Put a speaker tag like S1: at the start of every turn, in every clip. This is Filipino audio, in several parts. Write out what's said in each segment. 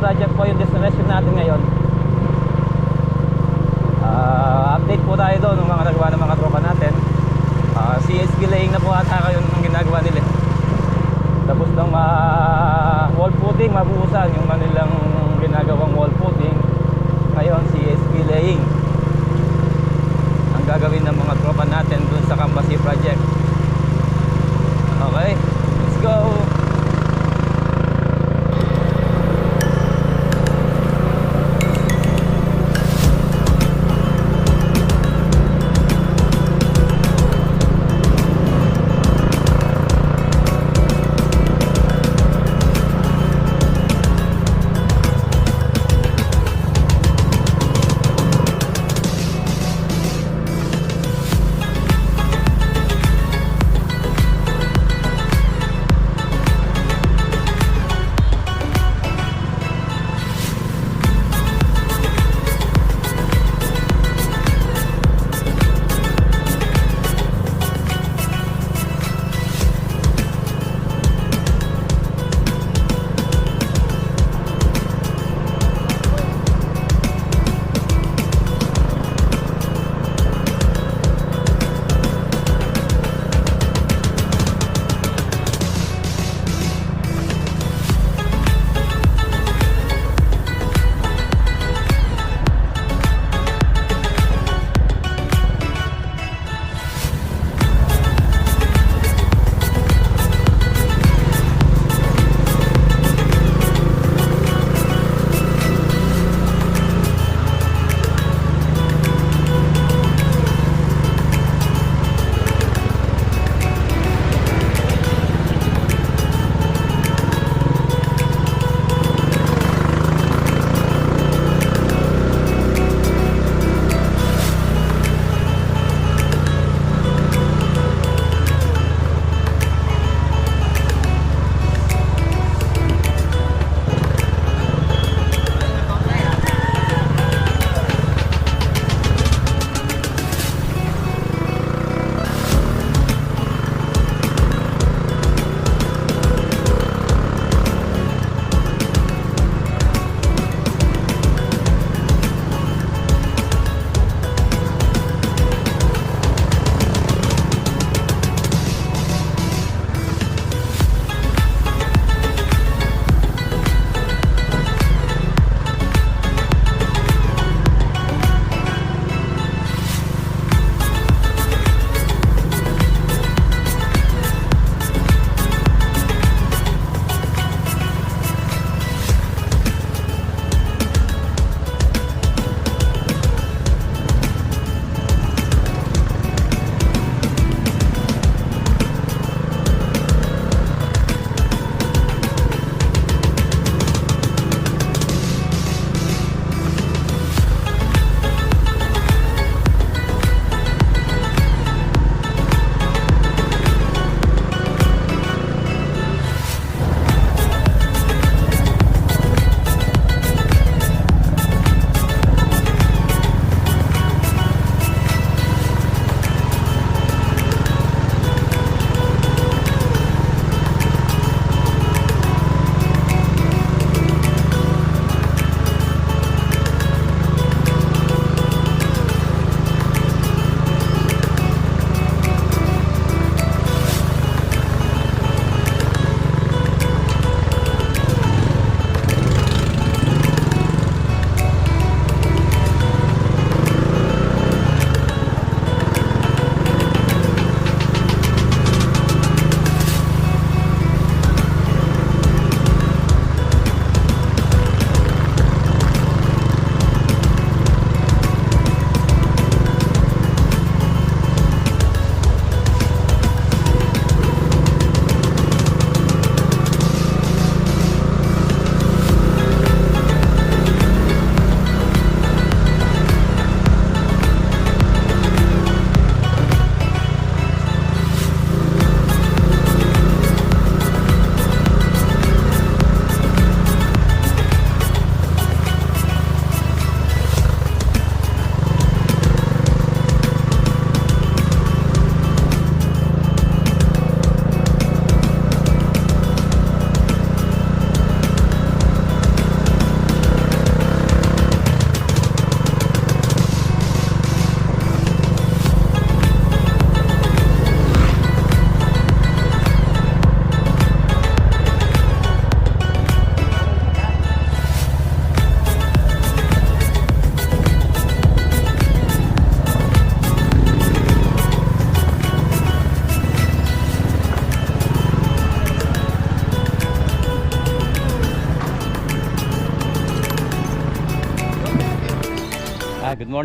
S1: project po yung destination natin ngayon.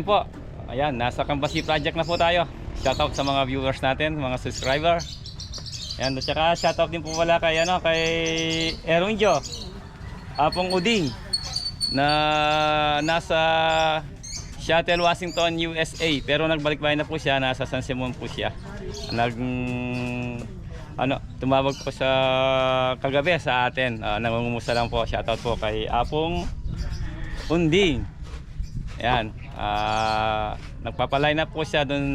S1: Morning po. Ayan, nasa Kambasi Project na po tayo. Shoutout sa mga viewers natin, mga subscriber. Ayan, at saka shoutout din po pala kay, ano, kay Erwinjo. Apong Uding na nasa Seattle, Washington, USA. Pero nagbalik bayan na po siya, nasa San Simon po siya. Nag ano, tumawag po sa kagabi sa atin. Uh, nangungumusta lang po. Shoutout po kay Apong Unding. Ayan. Ah nagpapaline up po siya dun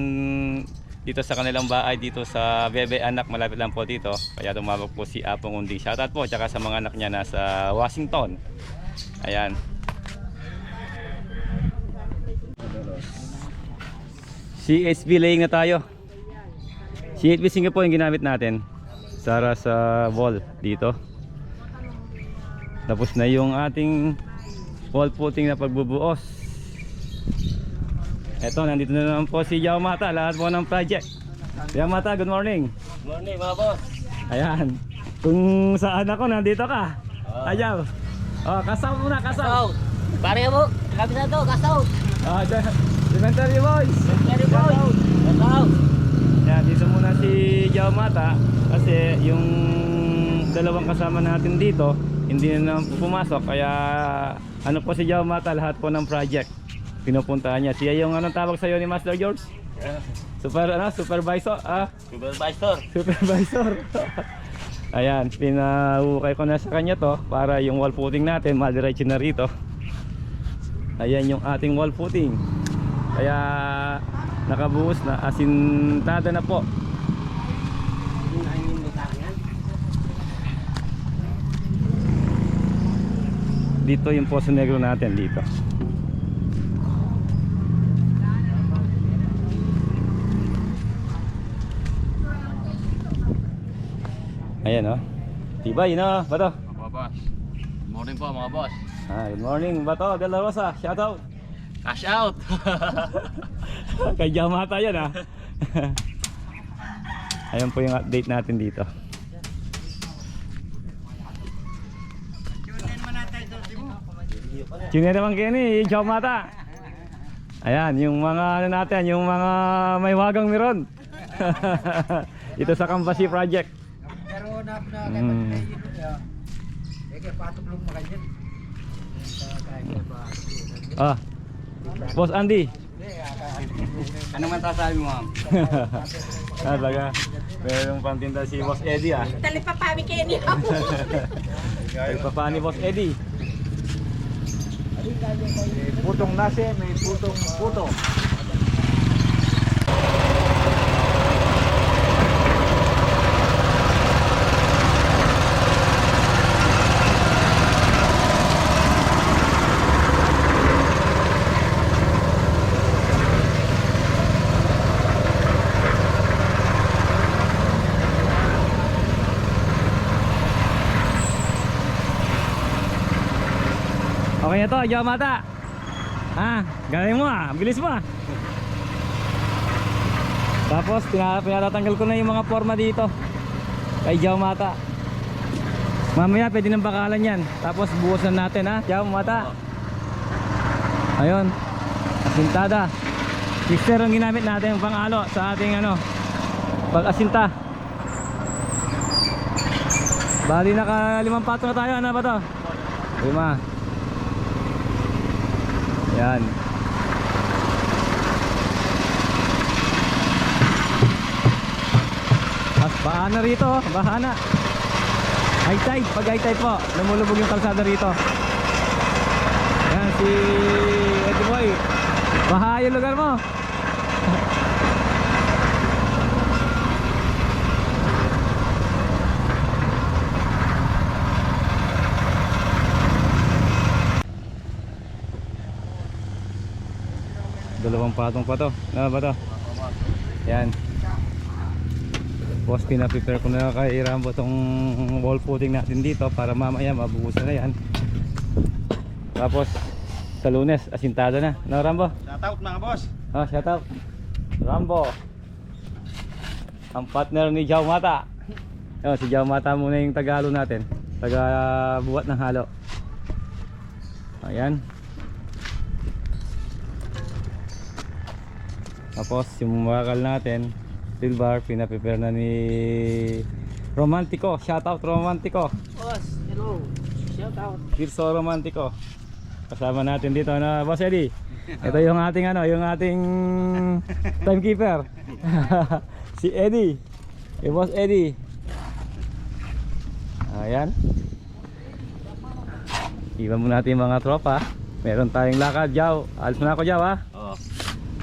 S1: dito sa kanilang bahay dito sa Bebe Anak malapit lang po dito. Kaya tumawag po si Apong Unding. Shoutout po tsaka sa mga anak niya nasa Washington. Ayan. CHB laying na tayo. CHB Singapore yung ginamit natin. Sara sa wall dito. Tapos na yung ating wall footing na pagbubuos. Eto, nandito na naman po si Yao Mata, lahat po ng project. Yao Mata, good morning.
S2: Morning mga boss.
S1: Ayan. Kung saan ako, nandito ka. Ayaw. Oh, kasaw muna, kasaw.
S2: Kasaw. Pare mo, kami na to, kasaw.
S1: Uh, Cemetery Boys.
S2: Pare boy. Kasaw.
S1: Yan, dito muna si Yao Mata kasi yung dalawang kasama natin dito hindi na naman pumasok kaya ano po si Yao Mata lahat po ng project pinupuntahan niya. Siya yung anong tawag sa ni Master George? Super ano, supervisor, ah,
S2: Supervisor.
S1: supervisor. Ayan, pinahukay ko na sa kanya to para yung wall footing natin madiretso na rito. Ayan yung ating wall footing. Kaya nakabuhos na asintada na po. Dito yung Poso Negro natin dito. Ayan oh. Tibay no, bato.
S2: Mga boss. Good morning po mga boss.
S1: Ah, good morning, bato De La Rosa. Shout out.
S2: Cash out.
S1: Kay Jamata yan ah. Ayan po yung update natin dito. Sino naman kayo ni Jamata? Ayan, yung mga ano natin, yung mga may wagang meron. Ito sa Kambasi Project.
S3: Pero na na kay
S1: Mm.
S3: Matay yun ya. Eh kay makanyan.
S1: Ah. Boss Andy.
S2: ano man sasabi mo ma'am?
S1: ah, talaga. Merong pantinda si Boss Eddie ah.
S4: Talipapami kayo niyo.
S1: Nagpapani Boss Eddie.
S3: Putong nasi, may putong puto.
S1: Okay na to, Yamata. Ah, galing mo ah, bilis mo ah. Tapos pina- pinatatanggal ko na yung mga forma dito. Kay Yamata. Mamaya pwede nang bakalan yan. Tapos buhusan natin ha, Yamata. Ayun. Asintada. Mixer ang ginamit natin pangalo sa ating ano, pag-asinta. Bali naka limang pato na tayo, ano ba to? Lima. Yan. Mas baha na rito, oh. baha na. High tide, pag high tide po, lumulubog yung kalsada rito. Yan si Eddie Boy. Baha yung lugar mo. Dalawang patong pa to. Ano ba to? Yan. Boss, pinaprepare ko na kay Rambo tong wall footing natin dito para mamaya mabuhusan na yan. Tapos sa lunes, asintado na. No, Rambo?
S3: Shoutout mga boss.
S1: Oh, shout out. Rambo. Ang partner ni Jao Mata. Oh, si Jao Mata muna yung tagalo natin. Taga buwat ng halo. Ayan. Tapos yung bakal natin, silver, pinaprepare na ni Romantico. Shout out Romantico.
S2: Boss, hello. Shout out.
S1: Virso Romantico. Kasama natin dito na Boss Eddie. Ito yung ating ano, yung ating timekeeper. si Eddie. Si Boss Eddie. Ayan. Iwan mo natin mga tropa. Meron tayong lakad, Jaw. Alis mo na ako, Jaw, ha?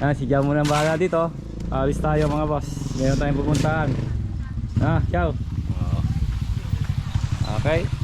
S1: Ah, si Jaw muna ang bahala dito. Alis tayo, mga boss. Meron tayong pupuntahan. Ah.
S2: Oo.
S1: Okay.